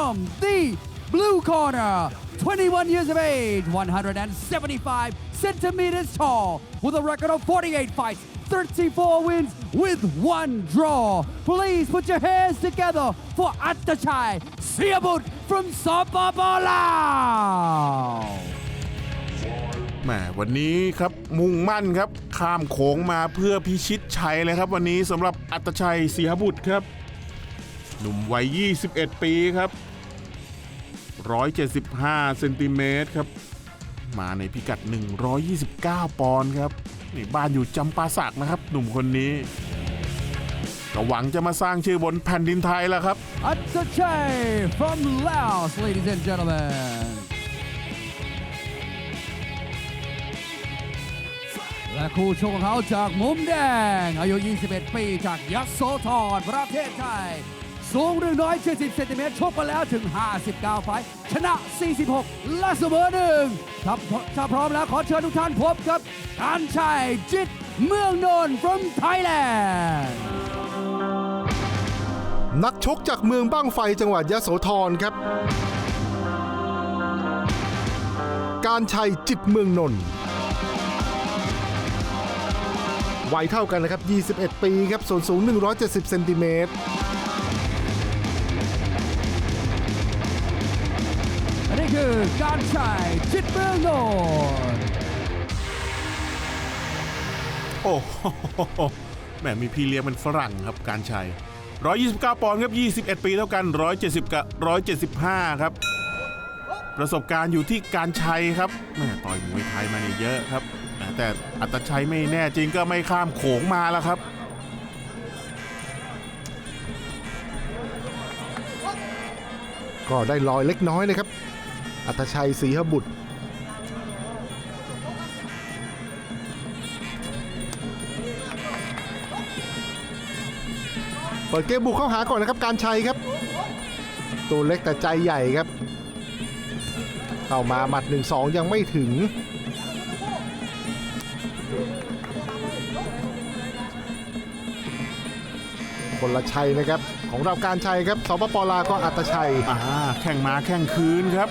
from the blue corner, 21 years of age, 175 centimeters tall, with a record of 48 fights, 34 wins with one draw. Please put your hands together for Atachai Siabut from Sapapalao. แหมวันนี้ครับมุ่งมั่นครับ ข้ามโขงมาเพื่อพิชิตชัยเลยครับ วันนี้สำหรับอัตชัยศรีหบุตรครับ หนุ่มวัย 21 ปีครับ 175เซนติเมตรครับ มาในพิกัด 129 ปอนด์ครับนี่บ้านอยู่จำปาสักนะครับ หนุ่มคนนี้ก็หวังจะมาสร้างชื่อบนแผ่นดินไทยแล้วครับ Attachai from Laos, ladies and gentlemen. และคู่ชกของเขาจากมุมแดง อายุ 21 ปี จากยโสธรประเทศไทย สูง 170เซนติเมตรชกมาแล้วถึง 59 ไฟชนะ 46 และเสมอหนึ่งถ้าถ้าพร้อมแล้วขอเชิญทุกท่านพบกับการชัยจิตเมืองนนท์ from Thailand นักชกจากเมืองบ้างไฟจังหวัดยะโสธรครับ การชัยจิตเมืองนนท์วัยเท่ากันนะครับ 21 ปีครับ ส่วนสูง 170 เซนติเมตร คือการชัยจิตเมืองนนท์โอ้โหแหมมีพี่เลี้ยงเป็นฝรั่งครับการชัย 129 ปอนด์ครับ 21 ปีเท่ากัน 170 กับ 175 ครับ ประสบการณ์อยู่ที่การชัยครับแหม่ต่อยมวยไทยมาเนี่ยเยอะครับแหมแต่อัตชัยไม่แน่จริงก็ไม่ข้ามโขงมาแล้วครับก็ได้ลอยเล็กน้อยนะครับ อัตชัยศรีหบุตร เปิดเกมบุกเข้าหาก่อนนะครับการชัยครับ ตัวเล็กแต่ใจใหญ่ครับ เข้ามาหมัด 1-2 ยังไม่ถึงคนละชัยนะครับ ของเราการชัยครับสปปลาก็อัตชัยอ่าแข่งมาแข่งคืนครับ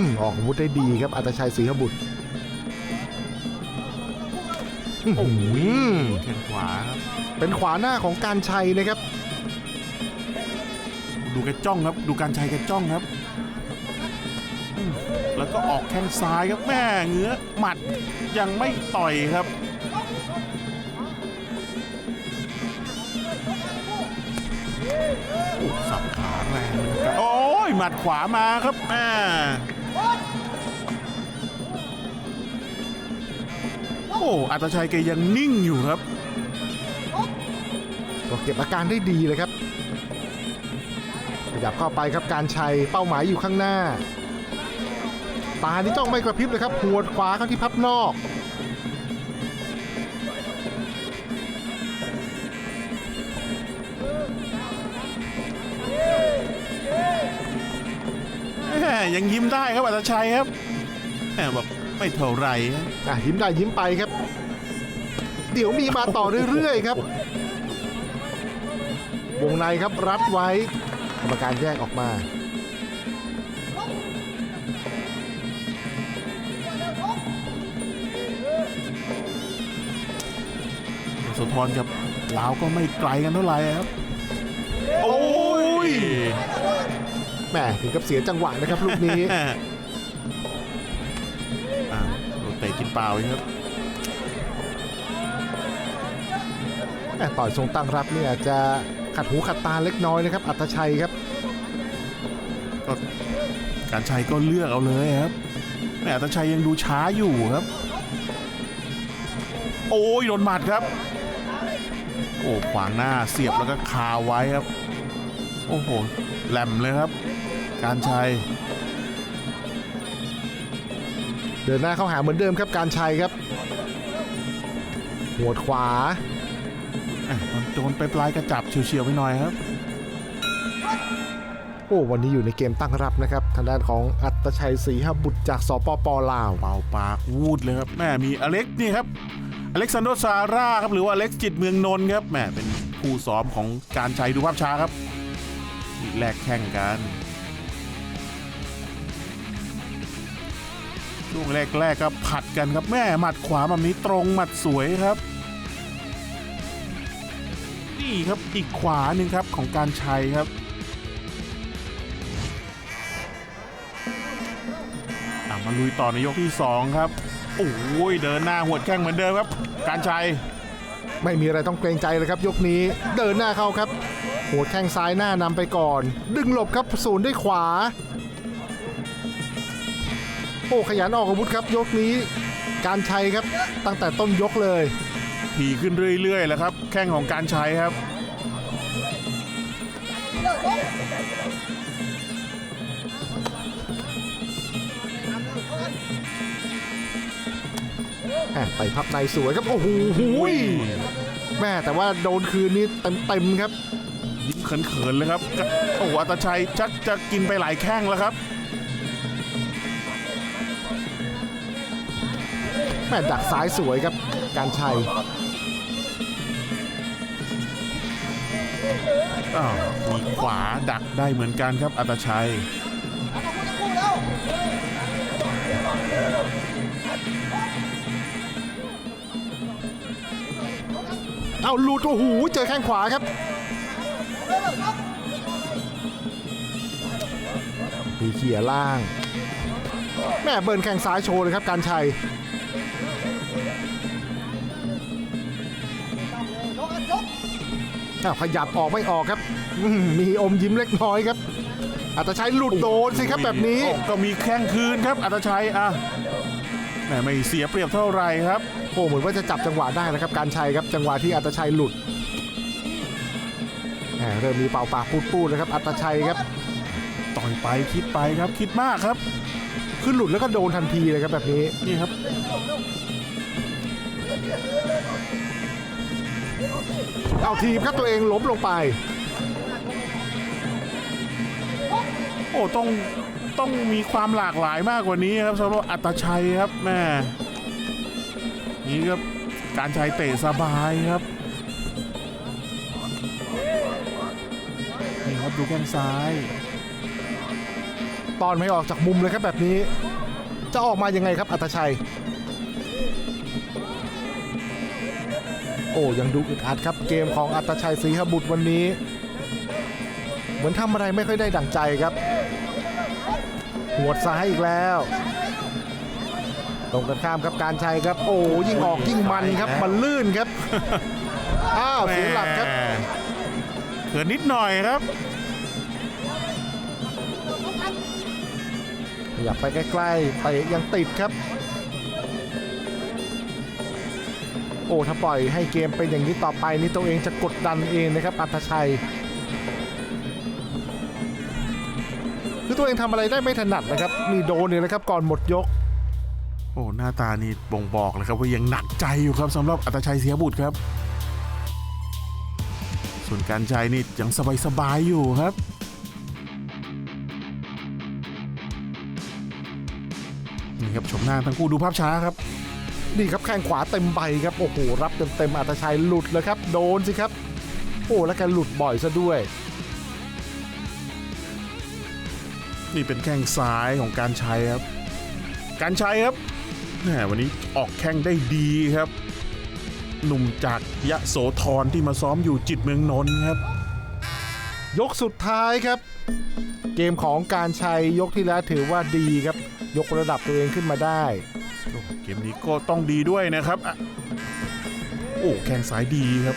อืมออกอาวุธได้ดีครับอัตชัยศรีหบุตรโอ้ยอืมแข้งขวาครับเป็นขวาหน้าของการชัยนะครับ ดูแกจ้องครับ ดูการชัยแกจ้องครับอืมแล้วก็ออกแข้งซ้ายครับแม่เงื้อหมัดยังไม่ต่อยครับโอ้สับขาแรงเหมือนกันโอ้ยหมัดขวามาครับแม่ โอ้อัตชัยแกยังนิ่งอยู่ครับ ก็เก็บอาการได้ดีเลยครับ ขยับเข้าไปครับการชัยเป้าหมายอยู่ข้างหน้า ตานี่จ้องไม่กระพริบเลยครับหัวดขวาเข้าที่พับนอก แหม่ยังยิ้มได้ครับอัตชัยครับแหมแบบไม่เท่าไหรฮะอะยิ้มได้ยิ้มไปครับ เดี๋ยวมีมาต่อเรื่อยๆครับ วงในครับรัดไว้กรรมการแยกออกมาโสธรกับลาวก็ไม่ไกลกันเท่าไหร่ครับ โอ้ยแหมถึงกับเสียจังหวะนะครับลูกนี้อ่าโดนเตะกินเปล่าเองครับ ต่อยทรงตั้งรับเนี่ย จะขัดหูขัดตาเล็กน้อยนะครับ อัตชัยครับก็การชัยก็เลือกเอาเลยครับแหม่อัตชัยยังดูช้าอยู่ครับ โอ้ยโดนหมัดครับ โอ้ขวางหน้าเสียบแล้วก็คาไว้ครับ โอ้โหแหลมเลยครับ การชัยเดินหน้าเข้าหาเหมือนเดิมครับการชัยครับหัวดขวาอะมัน โดนไปปลายกระจับเฉียวๆไปหน่อยครับ โอ้วันนี้อยู่ในเกมตั้งรับนะครับ ทางด้านของอัตชัยศรีหบุตรจากสปปลาว เป่าปากวูดเลยครับแม่มีอเล็กนี่ครับ อเล็กซานโดซาร่าครับหรือว่าอเล็กซ์จิตเมืองนนท์ครับแหมเป็นคู่ซ้อมของการชัยดูภาพช้าครับนี่แลกแข่งกันช่วงแรกๆครับผัดกันครับแม่หมัดขวาแบบนี้ตรงหมัดสวยครับนี่ ครับอีกขวาหนึ่งครับของการชัยครับมาลุยต่อในยกที่ 2 ครับ โอ้ยเดินหน้าหัวดแข้งเหมือนเดิมครับ การชัย ไม่มีอะไรต้องเกรงใจเลยครับยกนี้เดินหน้าเข้าครับ หัวแข้งซ้ายหน้านำไปก่อน ดึงหลบครับศูนย์ด้วยขวา โอ้ขยันออกอาวุธครับยกนี้ การชัยครับตั้งแต่ต้นยกเลย ทีขึ้นเรื่อยๆแล้วครับ แข้งของการชัยครับแหม่ไปพับในสวยครับ โอ้โหหูยแม่แต่ว่าโดนคืนนี้เต็มๆครับ ยิ้มเขินๆเลยครับโอ้โหอัตชัยชักจะกินไปหลายแข้งแล้วครับ แม่ดักซ้ายสวยครับ การชัย อ้าวมีขวาดักได้เหมือนกันครับอัตชัยเอาหลุดโอ้โหเจอแข้งขวาครับมีเขี่ยล่าง แม่เบิร์นแข้งซ้ายโชว์เลยครับการชัยอ้าว ขยับออกไม่ออกครับอืมมีอมยิ้มเล็กน้อยครับอัตชัยหลุดโดนสิครับแบบนี้โอ้ก็มีแข้งคืนครับอัตชัยอะแหมไม่เสียเปรียบเท่าไหร่ครับโอ้เหมือนว่าจะจับจังหวะได้นะครับ การชัยครับจังหวะที่อัตชัยหลุดแหมเริ่มมีเป่าปากพูดๆนะครับ อัตชัยครับ ต่อยไปคิดไปครับคิดมากครับขึ้นหลุดแล้วก็โดนทันทีเลยครับแบบนี้นี่ครับ เอาทีมครับตัวเองล้มลงไป โอ้ต้องต้องมีความหลากหลายมากกว่านี้ครับสำหรับอัตชัยครับแม่นี่ครับการชัยเตะสบายครับนี่ครับดูแข้งซ้าย ตอนไม่ออกจากมุมเลยครับแบบนี้ จะออกมายังไงครับอัตชัย โอ้ยังดูอึดอัดครับเกมของอัตชัยศรีหบุตรวันนี้ เหมือนทำอะไรไม่ค่อยได้ดั่งใจครับ หัวดซ้ายอีกแล้ว ตรงกันข้ามครับการชัยครับ โอ้ยิ่งออกยิ่งมันครับ มันลื่นครับ อ้าวเสียหลักครับแม่เขินนิดหน่อยครับขยับไปใกล้ๆเตะยังติดครับ โอ้ถ้าปล่อยให้เกมเป็นอย่างนี้ต่อไปนี่ตัวเองจะกดดันเองนะครับอัตชัยคือตัวเองทำอะไรได้ไม่ถนัดนะครับนี่โดนเลยนะครับก่อนหมดยก โอ้หน้าตานี่บ่งบอกเลยครับว่ายังหนักใจอยู่ครับสำหรับอัตชัยเสียบุตรครับ ส่วนการชัยนี่ยังสบายๆอยู่ครับนี่ครับชมหน้าทั้งคู่ดูภาพช้าครับ นี่ครับแข้งขวาเต็มใบครับโอ้โหรับเต็มๆอัตชัยหลุดเลยครับ โดนสิครับโอ้แล้วแกหลุดบ่อยซะด้วย นี่เป็นแข้งซ้ายของการชัยครับ การชัยครับแหมวันนี้ออกแข้งได้ดีครับ หนุ่มจากยะโสธรที่มาซ้อมอยู่จิตรเมืองนนท์ครับ ยกสุดท้ายครับ เกมของการชัยยกที่แล้วถือว่าดีครับ ยกระดับตัวเองขึ้นมาได้โอ้ เกมนี้ก็ต้องดีด้วยนะครับอะโอ้แข้งซ้ายดีครับ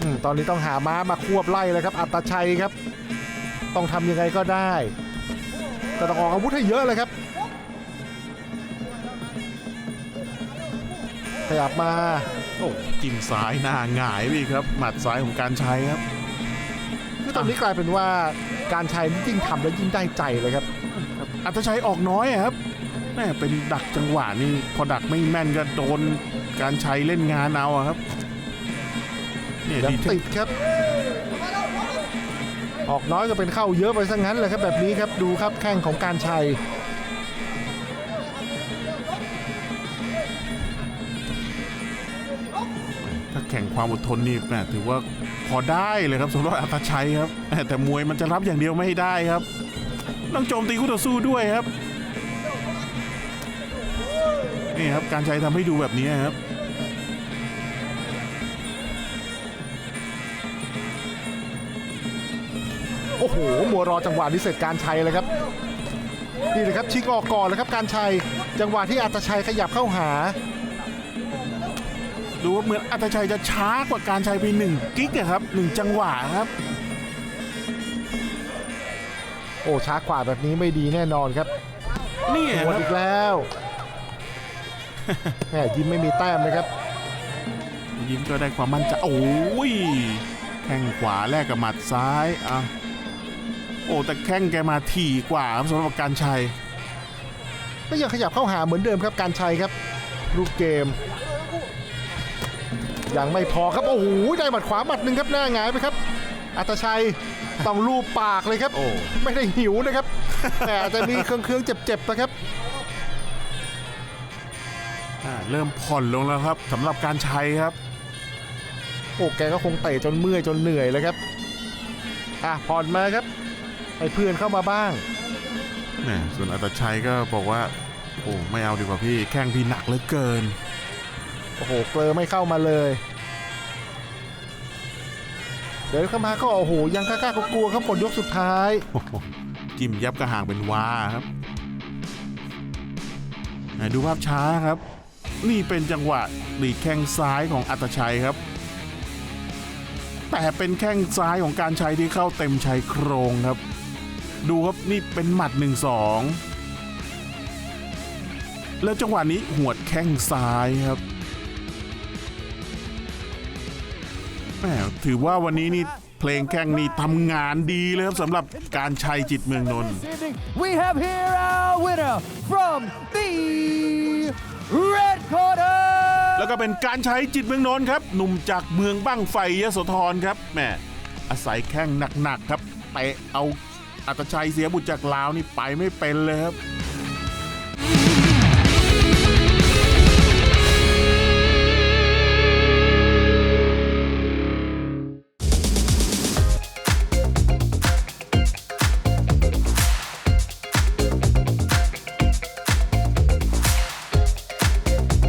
อมตอนนี้ต้องหาม้ามาควบไล่เลยครับ อัตชัยครับ ต้องทำยังไงก็ได้แต่ต้องออกอาวุธให้เยอะเลยครับ ขยับมา โอ้จิ้มซ้ายหน้าหงายไปอีกครับ หมัดซ้ายของการชัยครับคือตอนนี้กลายเป็นว่าการชัยนี่ยิ่งทำแล้วยิ่งได้ใจเลยครับอัตชัยออกน้อยอะครับ แม่เป็นดักจังหวะนี่พอดักไม่แม่นก็โดนการชัยเล่นงานเอาอะครับเนี่ยยังดีที่ติดครับ ออกน้อยก็เป็นเข้าเยอะไปซะงั้นเลยครับแบบนี้ครับดูครับแข้งของการชัย ถ้าแข่งความอดทนนี่แหมถือว่าพอได้เลยครับสำหรับอัตชัยครับแหมแต่มวยมันจะรับอย่างเดียวไม่ได้ครับต้องโจมตีคู่ต่อสู้ด้วยครับ นี่ครับการชัยทำให้ดูแบบนี้ครับโอ้โห มัวรอจังหวะนี้เสร็จการชัยเลยครับ นี่เลยครับชิงออกก่อนเลยครับการชัย จังหวะที่อัตชัยขยับเข้าหา ดูว่าเหมือนอัตชัยจะช้ากว่าการชัยไปหนึ่งกิ๊กอะครับหนึ่งจังหวะครับ โอ้ช้ากว่าแบบนี้ไม่ดีแน่นอนครับ นี่หควดรับอีกแล้ว แหมยิ้มไม่มีแต้มเลยครับ ยิ้มก็ได้ความมั่นใจโอ้ยแข้งขวาแลกกับหมัดซ้ายอะโอ้แต่แข้งแกมาถี่กว่าครับสำหรับการชัยก็ยังขยับเข้าหาเหมือนเดิมครับการชัยครับลูกเกมยังไม่พอครับโอ้โหได้หมัดขวาหมัดหนึ่งครับหน้าหงายไปครับ อัตชัยต้องลูบปากเลยครับโอ้ไม่ได้หิวนะครับ แต่อาจจะมีเครื่องๆเจ็บๆนะครับอ่า เริ่มผ่อนลงแล้วครับสำหรับการชัยครับ โอ้แกก็คงเตะจนเมื่อยจนเหนื่อยเลยครับ อะผ่อนมาครับให้เพื่อนเข้ามาบ้างแหมส่วนอัตชัยก็บอกว่า โอ้ไม่เอาดีกว่าพี่แข้งพี่หนักเหลือเกิน โอ้โหเกลอไม่เข้ามาเลย เดินเข้ามาก็โอ้โหยังกล้าๆกลัวๆครับผลยกสุดท้าย โอ้โหจิ้มยับกระห่างเป็นวาครับไหนดูภาพช้าครับ นี่เป็นจังหวะหลีแข้งซ้ายของอัตชัยครับ แต่เป็นแข้งซ้ายของการชัยที่เข้าเต็มชายโครงครับ ดูครับนี่เป็นหมัดหนึ่งสองแล้วจังหวะนี้หวดแข้งซ้ายครับแหมถือว่าวันนี้นี่เพลงแข้งนี่ทำงานดีเลยครับสำหรับการชัยจิตเมืองนนท์ we have here our winner from the red corner. แล้วก็เป็นการใช้จิตเมืองนนท์ครับ หนุ่มจากเมืองบ้างไฟยโสธรครับแหมอาศัยแข้งหนักๆครับเตะเอาอัตชัยเสียบุตรจากลาวนี่ไปไม่เป็นเลยครับ